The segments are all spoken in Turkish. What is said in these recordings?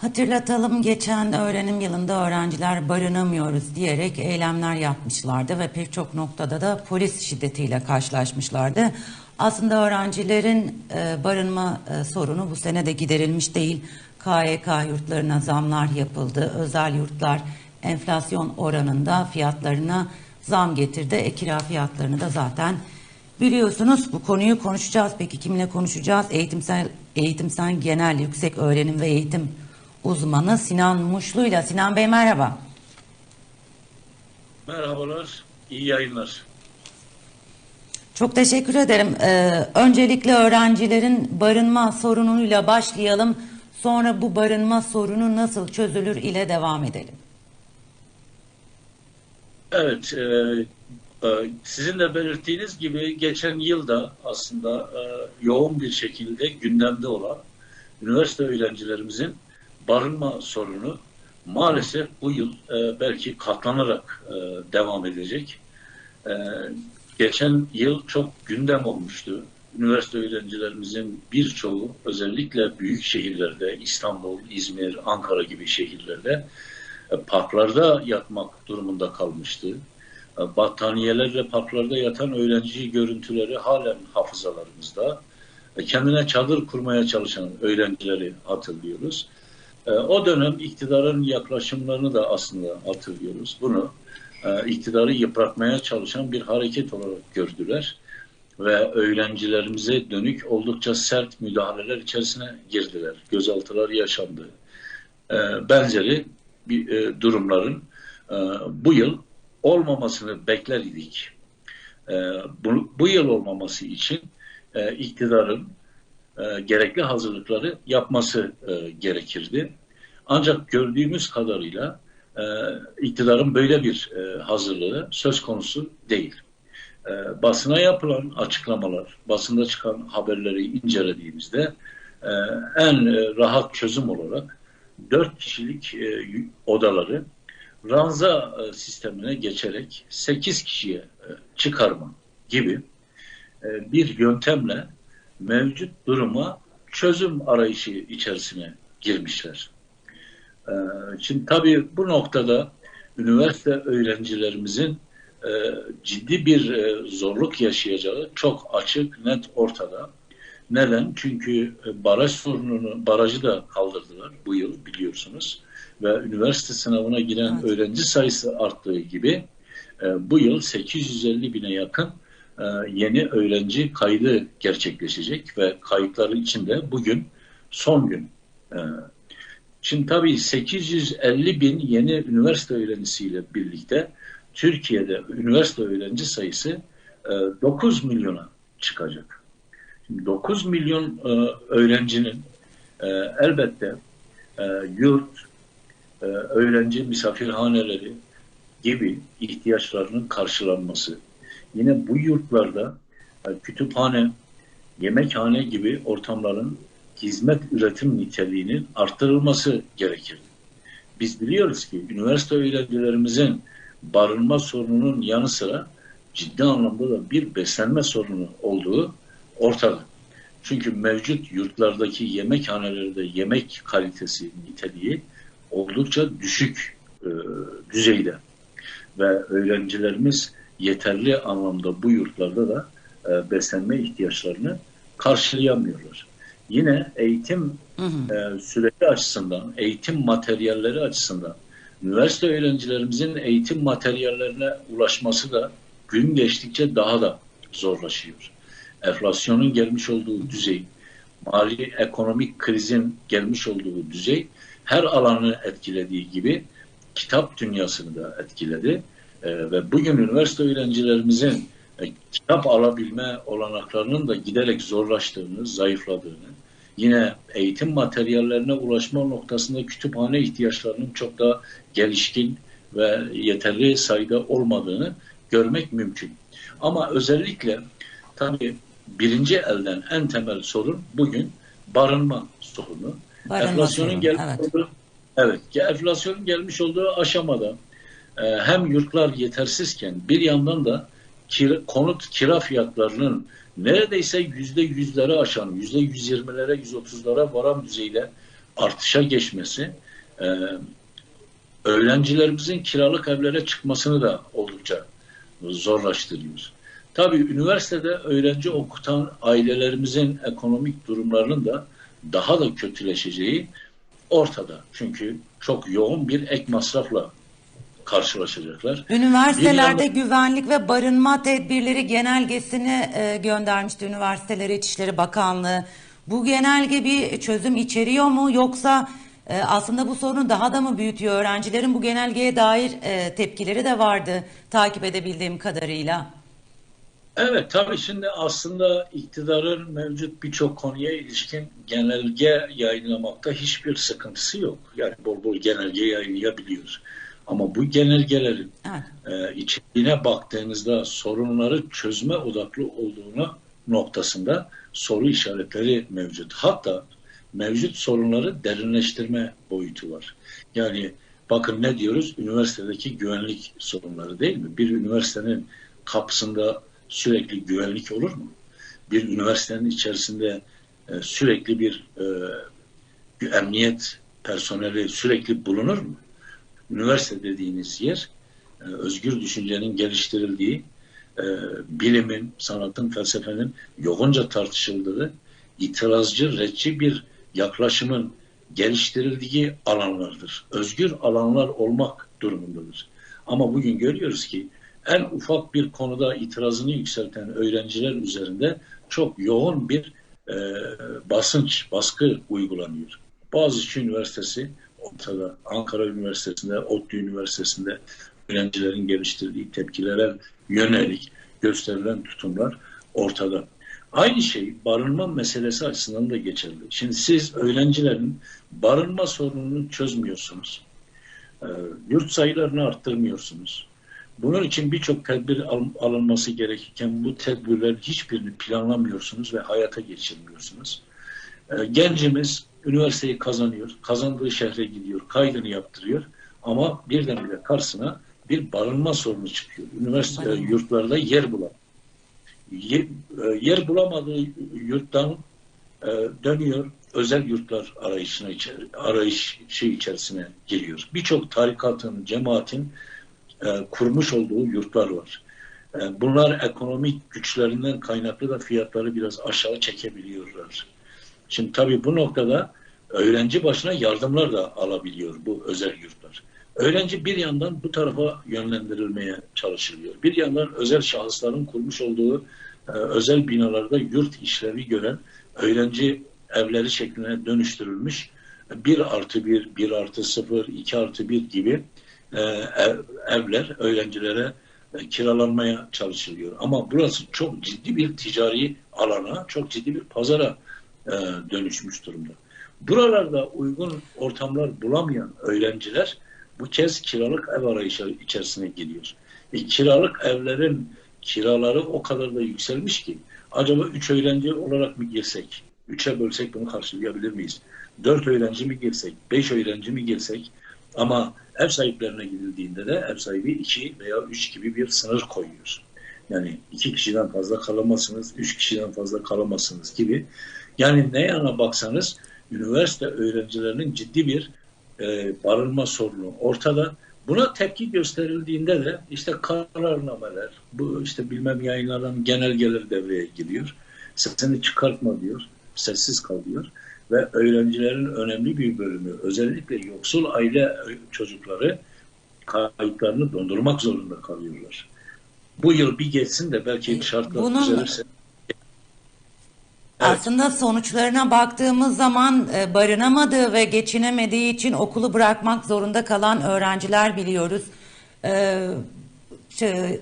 Hatırlatalım geçen öğrenim yılında öğrenciler barınamıyoruz diyerek eylemler yapmışlardı ve pek çok noktada da polis şiddetiyle karşılaşmışlardı. Aslında öğrencilerin e, barınma e, sorunu bu sene de giderilmiş değil. KYK yurtlarına zamlar yapıldı. Özel yurtlar enflasyon oranında fiyatlarına zam getirdi. E, kira fiyatlarını da zaten biliyorsunuz. Bu konuyu konuşacağız. Peki kimle konuşacağız? Eğitimsel, eğitimsel genel yüksek öğrenim ve eğitim uzmanı Sinan Muşlu'yla. Sinan Bey merhaba. Merhabalar, iyi yayınlar. Çok teşekkür ederim. Ee, öncelikle öğrencilerin barınma sorunuyla başlayalım. Sonra bu barınma sorunu nasıl çözülür ile devam edelim. Evet, e, e, sizin de belirttiğiniz gibi geçen yılda aslında e, yoğun bir şekilde gündemde olan üniversite öğrencilerimizin barınma sorunu maalesef bu yıl e, belki katlanarak e, devam edecek. E, geçen yıl çok gündem olmuştu. Üniversite öğrencilerimizin birçoğu özellikle büyük şehirlerde İstanbul, İzmir, Ankara gibi şehirlerde e, parklarda yatmak durumunda kalmıştı. E, Battaniyelerle parklarda yatan öğrenci görüntüleri halen hafızalarımızda. E, Kendine çadır kurmaya çalışan öğrencileri hatırlıyoruz. E, O dönem iktidarın yaklaşımlarını da aslında hatırlıyoruz. Bunu e, iktidarı yıpratmaya çalışan bir hareket olarak gördüler ve öğrencilerimize dönük oldukça sert müdahaleler içerisine girdiler. Gözaltılar yaşandı. E, Benzeri bir e, durumların e, bu yıl olmamasını bekler idik. E, bu, yıl olmaması için iktidarın e, gerekli hazırlıkları yapması e, gerekirdi. Ancak gördüğümüz kadarıyla e, iktidarın böyle bir hazırlığı söz konusu değil. Basına yapılan açıklamalar, basında çıkan haberleri incelediğimizde en rahat çözüm olarak dört kişilik odaları ranza sistemine geçerek sekiz kişiye çıkarma gibi bir yöntemle mevcut duruma çözüm arayışı içerisine girmişler. E, Şimdi tabii bu noktada üniversite öğrencilerimizin e, ciddi bir e, zorluk yaşayacağı çok açık, net ortada. Neden? Çünkü e, baraj sorununu, barajı da kaldırdılar bu yıl biliyorsunuz. Ve üniversite sınavına giren Evet. öğrenci sayısı arttığı gibi e, bu yıl 850 bine yakın yeni öğrenci kaydı gerçekleşecek ve kayıtları içinde bugün son gün. E, Şimdi tabii 850 bin yeni üniversite öğrencisiyle birlikte Türkiye'de üniversite öğrenci sayısı e, 9 milyona çıkacak. Şimdi 9 milyon e, öğrencinin e, elbette e, yurt, e, öğrenci misafirhaneleri gibi ihtiyaçlarının karşılanması. Yine bu yurtlarda e, kütüphane, yemekhane gibi ortamların hizmet üretim niteliğinin arttırılması gerekir. Biz biliyoruz ki üniversite öğrencilerimizin barınma sorununun yanı sıra ciddi anlamda da bir beslenme sorunu olduğu ortada. Çünkü mevcut yurtlardaki yemekhanelerde yemek kalitesi, niteliği oldukça düşük e, düzeyde. Ve öğrencilerimiz yeterli anlamda bu yurtlarda da e, beslenme ihtiyaçlarını karşılayamıyorlar. Yine eğitim Hı hı. e, süreci açısından, eğitim materyalleri açısından üniversite öğrencilerimizin eğitim materyallerine ulaşması da gün geçtikçe daha da zorlaşıyor. Enflasyonun gelmiş olduğu düzey, mali ekonomik krizin gelmiş olduğu düzey her alanı etkilediği gibi kitap dünyasını da etkiledi. E, ve bugün üniversite öğrencilerimizin e, kitap alabilme olanaklarının da giderek zorlaştığını, zayıfladığını, yine eğitim materyallerine ulaşma noktasında kütüphane ihtiyaçlarının çok daha gelişkin ve yeterli sayıda olmadığını görmek mümkün. Ama özellikle tabii birinci elden en temel sorun bugün barınma sorunu. Barınma enflasyonun sorunu, gelmiş evet. olduğu evet, enflasyonun gelmiş olduğu aşamada hem yurtlar yetersizken bir yandan da kira- konut kira fiyatlarının neredeyse yüzde yüzleri aşan, yüzde yüz yirmilere, yüz otuzlara varan düzeyde artışa geçmesi e, öğrencilerimizin kiralık evlere çıkmasını da oldukça zorlaştırıyor. Tabii üniversitede öğrenci okutan ailelerimizin ekonomik durumlarının da daha da kötüleşeceği ortada. Çünkü çok yoğun bir ek masrafla karşılaşacaklar. Üniversitelerde Bir güvenlik ve barınma tedbirleri genelgesini e, göndermişti Üniversiteler İçişleri Bakanlığı. Bu genelge bir çözüm içeriyor mu yoksa e, aslında bu sorunu daha da mı büyütüyor? Öğrencilerin bu genelgeye dair e, tepkileri de vardı takip edebildiğim kadarıyla. Evet tabii şimdi aslında iktidarın mevcut birçok konuya ilişkin genelge yayınlamakta hiçbir sıkıntısı yok. Yani bol bol genelge yayınlayabiliyor. Ama bu genelgelerin Evet. e, içeriğine baktığınızda sorunları çözme odaklı olduğuna noktasında soru işaretleri mevcut. Hatta mevcut sorunları derinleştirme boyutu var. Yani bakın ne diyoruz? Üniversitedeki güvenlik sorunları değil mi? Bir üniversitenin kapısında sürekli güvenlik olur mu? Bir üniversitenin içerisinde e, sürekli bir e, emniyet personeli sürekli bulunur mu? Üniversite dediğiniz yer e, özgür düşüncenin geliştirildiği, e, bilimin, sanatın, felsefenin yoğunca tartışıldığı, itirazcı, retçi bir yaklaşımın geliştirildiği alanlardır. Özgür alanlar olmak durumundadır. Ama bugün görüyoruz ki en ufak bir konuda itirazını yükselten öğrenciler üzerinde çok yoğun bir e, basınç, baskı uygulanıyor. Boğaziçi Üniversitesi ortada, Ankara Üniversitesi'nde, ODTÜ Üniversitesi'nde öğrencilerin geliştirdiği tepkilere yönelik gösterilen tutumlar ortada. Aynı şey barınma meselesi açısından da geçerli. Şimdi siz öğrencilerin barınma sorununu çözmüyorsunuz. Ee, yurt sayılarını arttırmıyorsunuz. Bunun için birçok tedbir al- alınması gerekirken bu tedbirlerin hiçbirini planlamıyorsunuz ve hayata geçirmiyorsunuz. Ee, gencimiz üniversiteyi kazanıyor, kazandığı şehre gidiyor, kaydını yaptırıyor ama birdenbire karşısına bir barınma sorunu çıkıyor. Üniversite Barınma. yurtlarda yer bulamıyor. E, yer bulamadığı yurttan e, dönüyor, özel yurtlar arayışına içeri, arayışı içerisine geliyor. Birçok tarikatın, cemaatin e, kurmuş olduğu yurtlar var. Bunlar ekonomik güçlerinden kaynaklı da fiyatları biraz aşağı çekebiliyorlar. Şimdi tabii bu noktada öğrenci başına yardımlar da alabiliyor bu özel yurtlar. Öğrenci bir yandan bu tarafa yönlendirilmeye çalışılıyor. Bir yandan özel şahısların kurmuş olduğu e, özel binalarda yurt işlevi gören öğrenci evleri şekline dönüştürülmüş bir artı bir, bir artı sıfır, iki artı bir gibi e, ev- evler öğrencilere e, kiralanmaya çalışılıyor. Ama burası çok ciddi bir ticari alana, çok ciddi bir pazara e, dönüşmüş durumda. Buralarda uygun ortamlar bulamayan öğrenciler bu kez kiralık ev arayışı içerisine giriyor. E, kiralık evlerin kiraları o kadar da yükselmiş ki acaba 3 öğrenci olarak mı girsek? 3'e bölsek bunu karşılayabilir miyiz? 4 öğrenci mi girsek? 5 öğrenci mi girsek? Ama ev sahiplerine gidildiğinde de ev sahibi 2 veya 3 gibi bir sınır koyuyor. Yani 2 kişiden fazla kalamazsınız, 3 kişiden fazla kalamazsınız gibi. Yani ne yana baksanız üniversite öğrencilerinin ciddi bir e, barınma sorunu ortada. Buna tepki gösterildiğinde de işte kararnameler, bu işte bilmem yayınlanan genelgeler devreye giriyor. Sesini çıkartma diyor, sessiz kal diyor. Ve öğrencilerin önemli bir bölümü, özellikle yoksul aile çocukları kayıtlarını dondurmak zorunda kalıyorlar. Bu yıl bir geçsin de belki şartlar Bunun- düzelirse. Aslında sonuçlarına baktığımız zaman e, barınamadığı ve geçinemediği için okulu bırakmak zorunda kalan öğrenciler biliyoruz. E,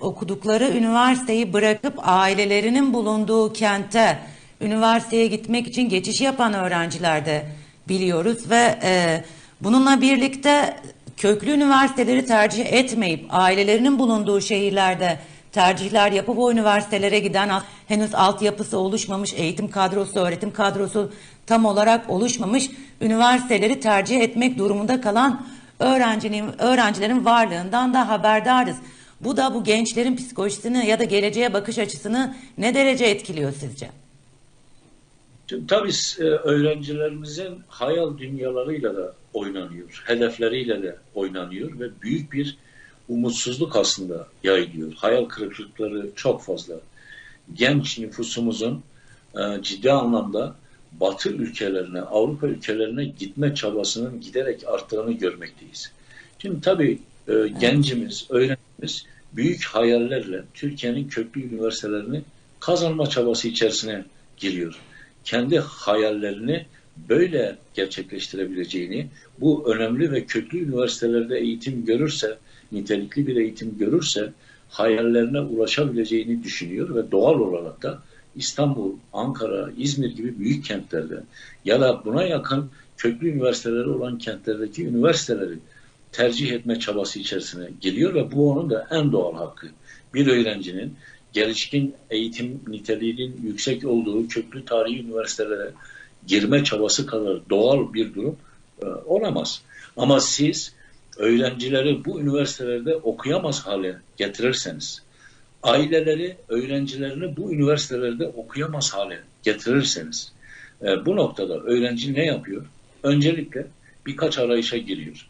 okudukları üniversiteyi bırakıp ailelerinin bulunduğu kente üniversiteye gitmek için geçiş yapan öğrenciler de biliyoruz ve e, bununla birlikte köklü üniversiteleri tercih etmeyip ailelerinin bulunduğu şehirlerde tercihler yapıp o üniversitelere giden henüz altyapısı oluşmamış, eğitim kadrosu, öğretim kadrosu tam olarak oluşmamış üniversiteleri tercih etmek durumunda kalan öğrencinin öğrencilerin varlığından da haberdarız. Bu da bu gençlerin psikolojisini ya da geleceğe bakış açısını ne derece etkiliyor sizce? Şimdi tabii e, öğrencilerimizin hayal dünyalarıyla da oynanıyor, hedefleriyle de oynanıyor ve büyük bir umutsuzluk aslında yayılıyor. Hayal kırıklıkları çok fazla. Genç nüfusumuzun e, ciddi anlamda Batı ülkelerine, Avrupa ülkelerine gitme çabasının giderek arttığını görmekteyiz. Şimdi tabii e, gencimiz, öğrencimiz büyük hayallerle Türkiye'nin köklü üniversitelerini kazanma çabası içerisine giriyor. Kendi hayallerini böyle gerçekleştirebileceğini, bu önemli ve köklü üniversitelerde eğitim görürse, nitelikli bir eğitim görürse hayallerine ulaşabileceğini düşünüyor ve doğal olarak da İstanbul, Ankara, İzmir gibi büyük kentlerde ya da buna yakın köklü üniversiteleri olan kentlerdeki üniversiteleri tercih etme çabası içerisine geliyor ve bu onun da en doğal hakkı. Bir öğrencinin gelişkin eğitim niteliğinin yüksek olduğu köklü tarihi üniversitelere girme çabası kadar doğal bir durum e, olamaz. Ama siz öğrencileri bu üniversitelerde okuyamaz hale getirirseniz, aileleri öğrencilerini bu üniversitelerde okuyamaz hale getirirseniz, e, bu noktada öğrenci ne yapıyor? Öncelikle birkaç arayışa giriyor.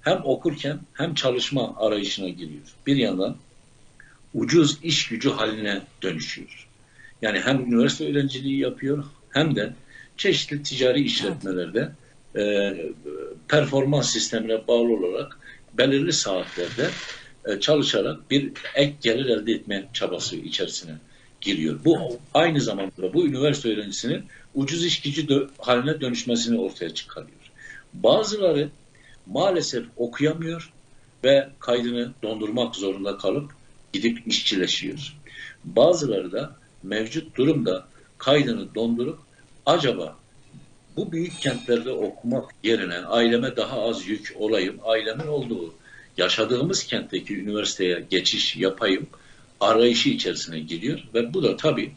Hem okurken hem çalışma arayışına giriyor. Bir yandan ucuz iş gücü haline dönüşüyor. Yani hem üniversite öğrenciliği yapıyor hem de çeşitli ticari işletmelerde e, performans sistemine bağlı olarak belirli saatlerde e, çalışarak bir ek gelir elde etme çabası içerisine giriyor. Bu aynı zamanda bu üniversite öğrencisinin ucuz iş gücü dö- haline dönüşmesini ortaya çıkarıyor. Bazıları maalesef okuyamıyor ve kaydını dondurmak zorunda kalıp gidip işçileşiyor. Bazıları da mevcut durumda kaydını dondurup acaba bu büyük kentlerde okumak yerine aileme daha az yük olayım, ailemin olduğu yaşadığımız kentteki üniversiteye geçiş yapayım arayışı içerisine giriyor. Ve bu da tabii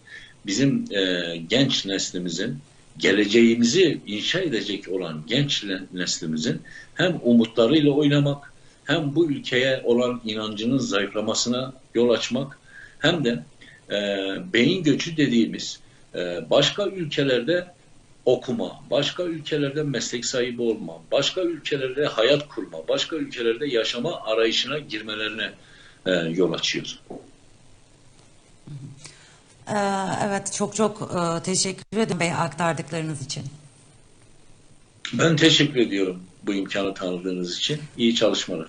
bizim e, genç neslimizin geleceğimizi inşa edecek olan genç neslimizin hem umutlarıyla oynamak hem bu ülkeye olan inancının zayıflamasına yol açmak hem de e, beyin göçü dediğimiz e, başka ülkelerde okuma, başka ülkelerde meslek sahibi olma, başka ülkelerde hayat kurma, başka ülkelerde yaşama arayışına girmelerine e, yol açıyor. Ee, evet çok çok e, teşekkür ederim Bey aktardıklarınız için. Ben teşekkür ediyorum bu imkanı tanıdığınız için. İyi çalışmalar.